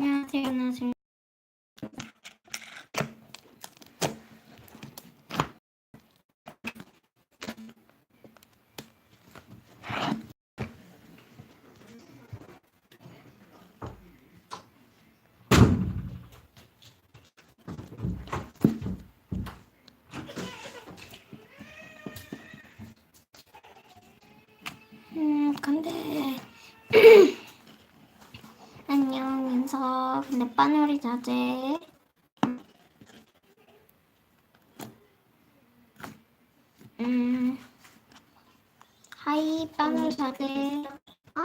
안녕하세요. 안녕하세요. 음, 근데 안녕 근데 빠놀이 자제. 음, 하이 빠놀 자제. 어?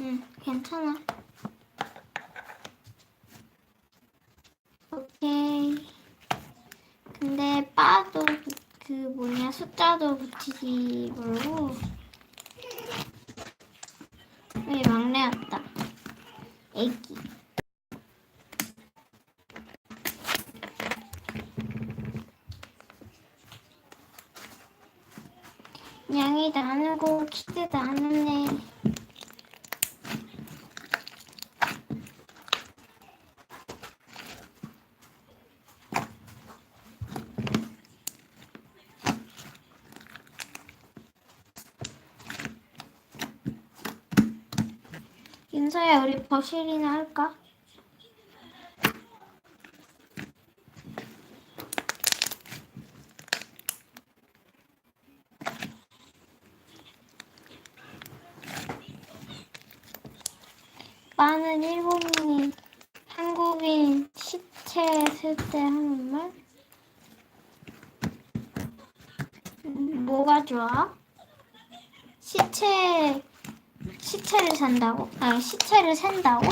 응, 괜찮아. 오케이. 근데 빠도 그 뭐냐 숫자도 붙이지 말고. 여기 막내 왔다. 애기. 양이 키드 나누네. 윤서야, 우리 버실이나 할까? 빠는 일본인이 한국인 시체 쓸 때 하는 말? 음, 뭐가 좋아? 시체 시체를 산다고? 아니 시체를 샌다고?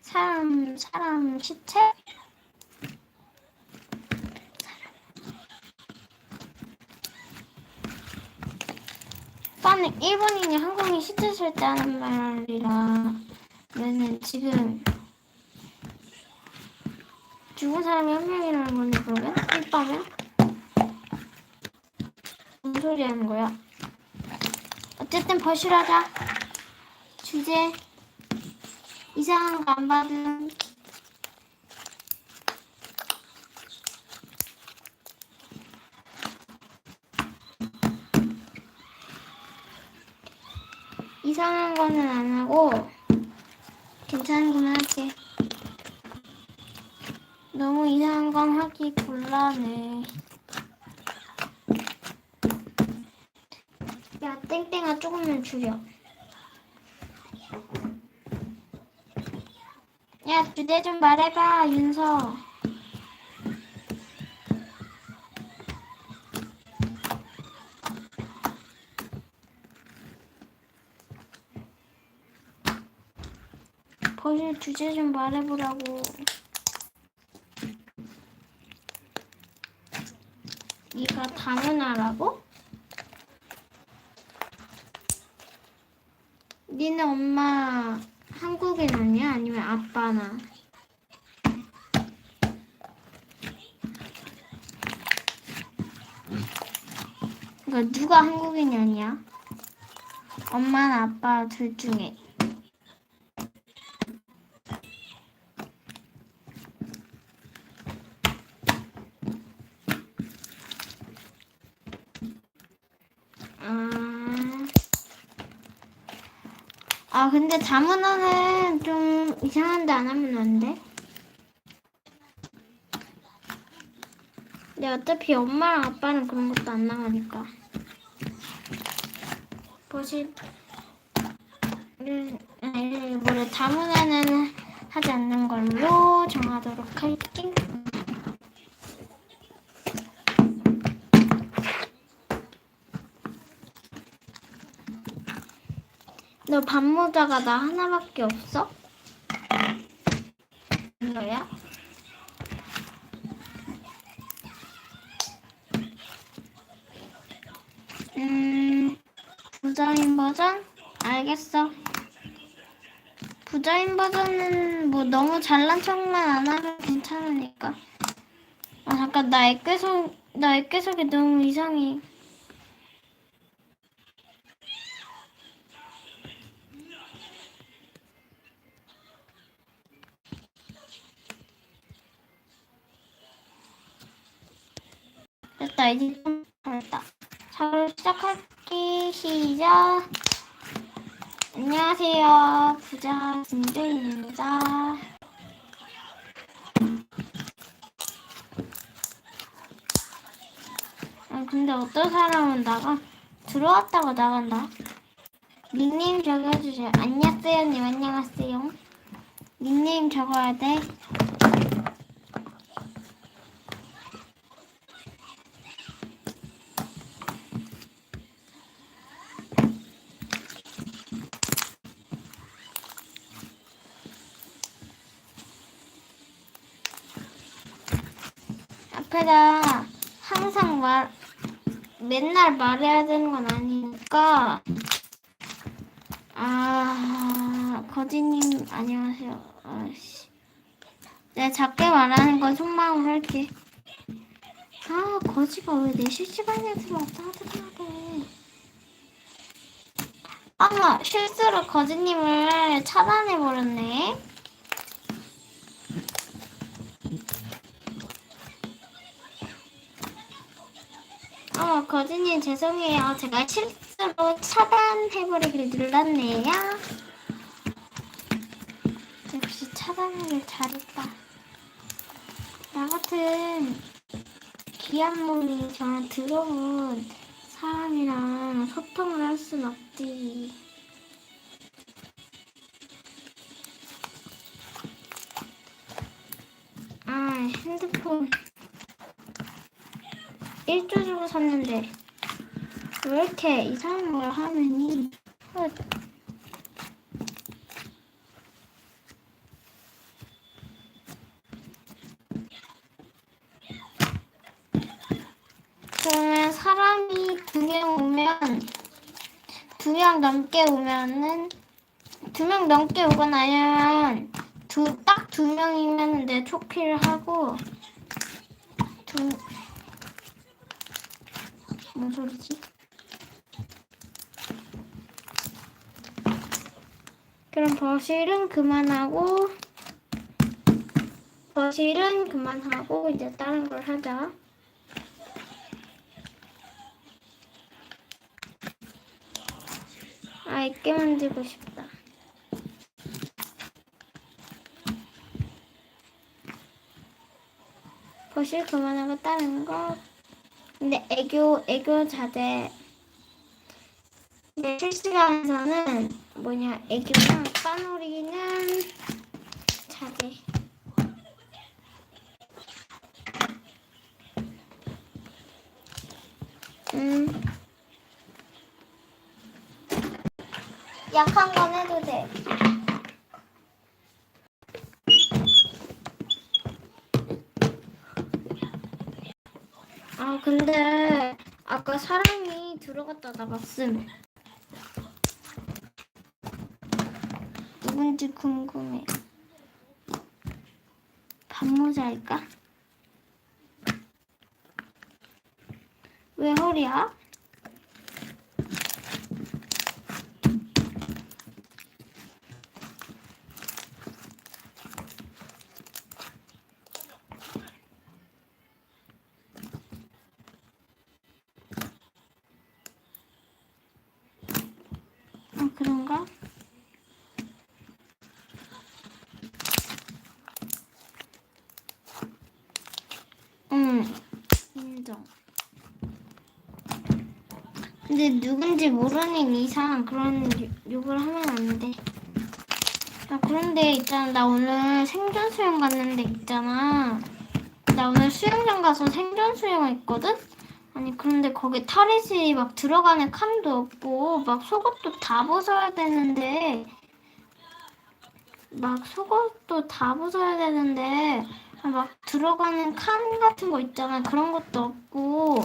사람 사람 시체? 빠는 일본인이 한국인 쓸때 하는 말이라 면은 지금 죽은 사람이 한 명이라는 건데 그러면? 일빠면? 무슨 소리 하는 거야? 어쨌든 버실하자. 주제 이상한 거 안 받은 이상한 거는 안 하고 괜찮은 건 하지. 너무 이상한 건 하기 곤란해. 야, 땡땡아 조금만 줄여. 야, 주제 좀 말해봐, 윤서. 버실 주제 좀 말해보라고. 네가 다문화라고? 니네 엄마 한국인 아니야? 아니면 아빠나? 그러니까 누가 한국인이 아니야? 엄마나 아빠 둘 중에. 아 근데 다문화는 좀 이상한데 안 하면 안 돼? 근데 어차피 엄마랑 아빠는 그런 것도 안 나가니까 아니, 뭐래 다문화는 하지 않는 걸로 정하도록 할게. 너 밥모자가 나 하나밖에 없어? 이거야? 음, 부자인 버전? 알겠어. 부자인 버전은 뭐 너무 잘난 척만 안 하면 괜찮으니까. 아, 잠깐, 나 애께석, 나 애께석이 너무 이상해. 이제 좀 잘했다. 자, 시작할게. 시작. 안녕하세요. 부자 김도인입니다. 아, 근데 어떤 사람은 나가, 들어왔다가 나간다. 닉네임 적어주세요. 안녕하세요님, 안녕하세요. 닉네임 적어야 돼. 앞에다 항상 말, 맨날 말해야 되는 건 아니니까. 아, 거지님, 안녕하세요. 아씨. 내가 작게 말하는 건 속마음으로 할게. 아, 거지가 왜 4시 시간에 들어왔다 하더라고. 아, 실수로 거지님을 차단해버렸네. 어, 거진님 죄송해요. 제가 실수로 차단해버리기를 눌렀네요. 역시 차단을 잘했다. 나 같은 귀한 몸이 저랑 더러운 사람이랑 소통을 할 순 없지. 아, 핸드폰. 1조 주고 샀는데 왜 이렇게 이상한 걸 하느니? 어, 그러면 사람이 두 명 오면 두 명 넘게 오면은 두 명 넘게 오거나 아니면 두 딱 두 명이면 내 초피를 하고 두 뭔 소리지? 그럼 버실은 그만하고 버실은 그만하고 이제 다른 걸 하자. 아, 있게 만들고 싶다. 버실 그만하고 다른 거. 근데 애교 애교 자제. 근데 실시간에서는 뭐냐 애교랑 빠놀이는 자제. 음. 약한 건 해도 돼. 아, 근데 아까 사람이 들어갔다 나갔음. 누군지 궁금해. 반모자일까? 왜 허리야? 아, 그런가? 응, 인정. 근데 누군지 모르는 이상 그런 욕- 욕을 하면 안 돼. 아, 그런데 있잖아. 나 오늘 생존 수영 갔는데 있잖아. 나 오늘 수영장 가서 생존 수영했거든? 아니, 그런데 거기 탈의실 막 들어가는 칸도 없고, 막 속옷도 다 벗어야 되는데, 막 속옷도 다 벗어야 되는데, 막 들어가는 칸 같은 거 있잖아. 그런 것도 없고,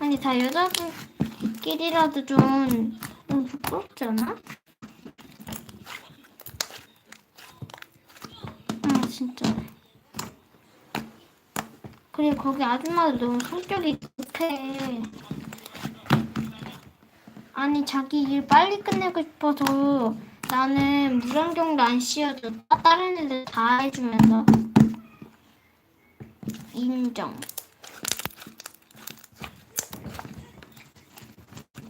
아니, 다 여자분끼리라도 좀, 너무 부끄럽지 않아? 아, 진짜. 그리고 거기 아줌마들 너무 성격이 급해. 아니, 자기 일 빨리 끝내고 싶어서 나는 물안경도 안 씌워줘. 다른 애들 다 해주면서. 인정.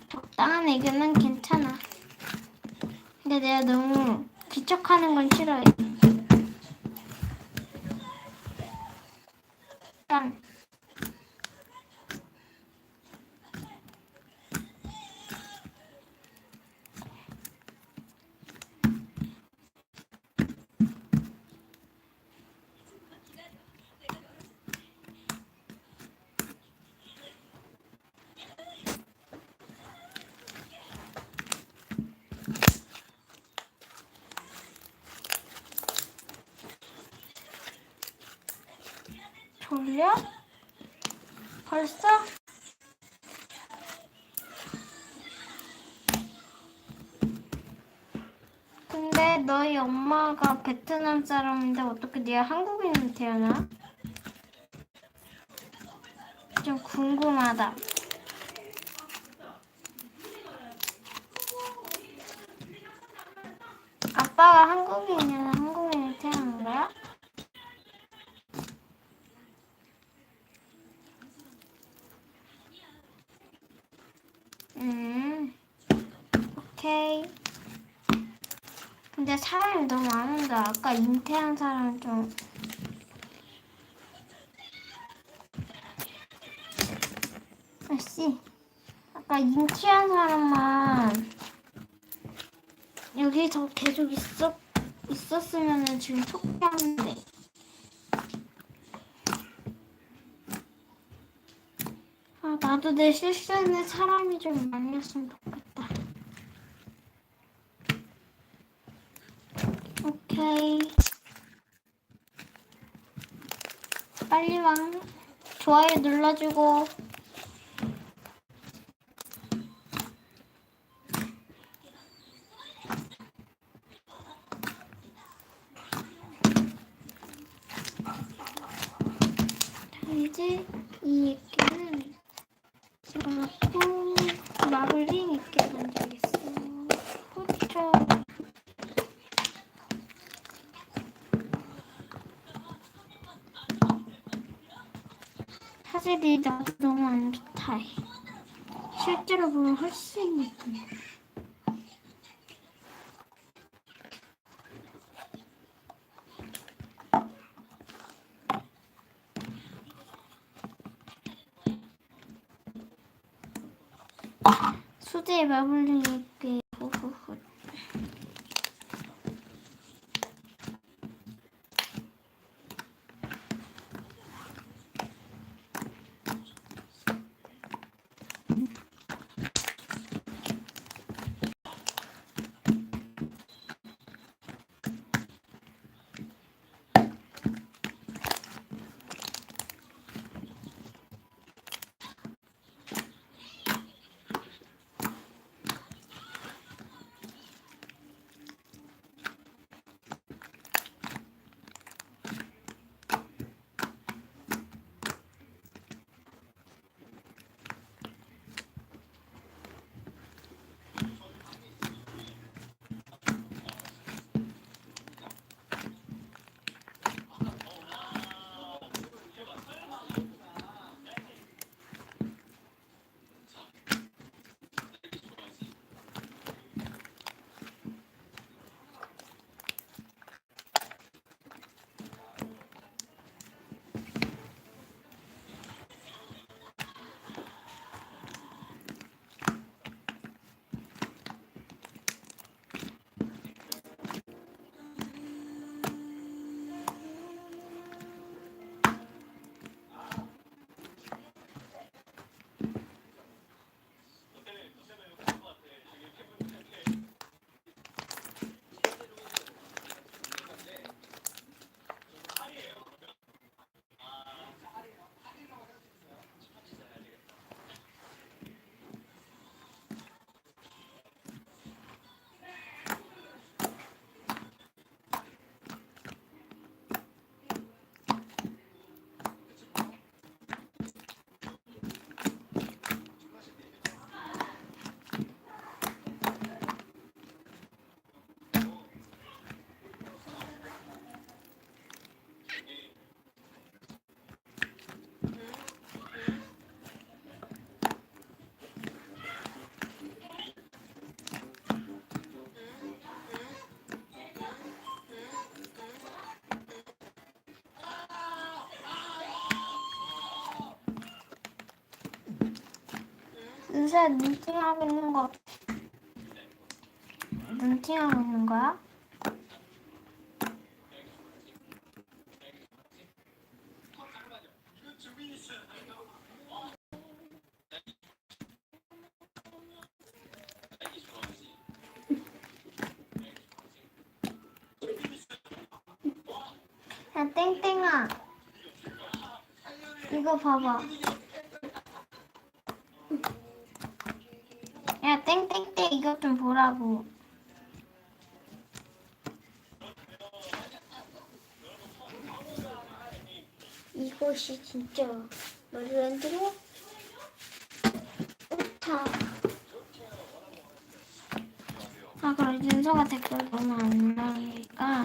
적당한 애교는 괜찮아. 근데 내가 너무 기척하는 건 싫어해. 짠. 졸려? 벌써? 근데 너희 엄마가 베트남 사람인데 어떻게 네가 한국인으로 태어나? 좀 궁금하다. 아빠가 한국인이면 한국인으로 태어난 거야? 음, 오케이. 근데 사람이 너무 많은데 아까 인태한 사람은 좀. 아씨. 아까 인태한 사람만 여기서 계속 있었 있었으면은 지금 속상한데 아 나도 내 실수는 사람이 좀 아니었으면 좋겠다. 오케이. 빨리 와. 좋아요 눌러주고. 자, 이제 이 액기는 집어넣고 마블링 있게 만들겠어. 후추. 사실 이 나도 너무 안 좋다. 해. 실제로 보면 훨씬 예쁘네. 수제 마블링 있 윤서야 눈팅하고 있는 거 눈팅하고 있는 거야? 야 땡땡아. 이거 봐봐 야 땡땡땡 이것 좀 보라고 이것이 진짜 들어? 좋다. 아 그럼 윤서가 댓글 너무 안 나오니까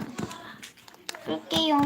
끌게요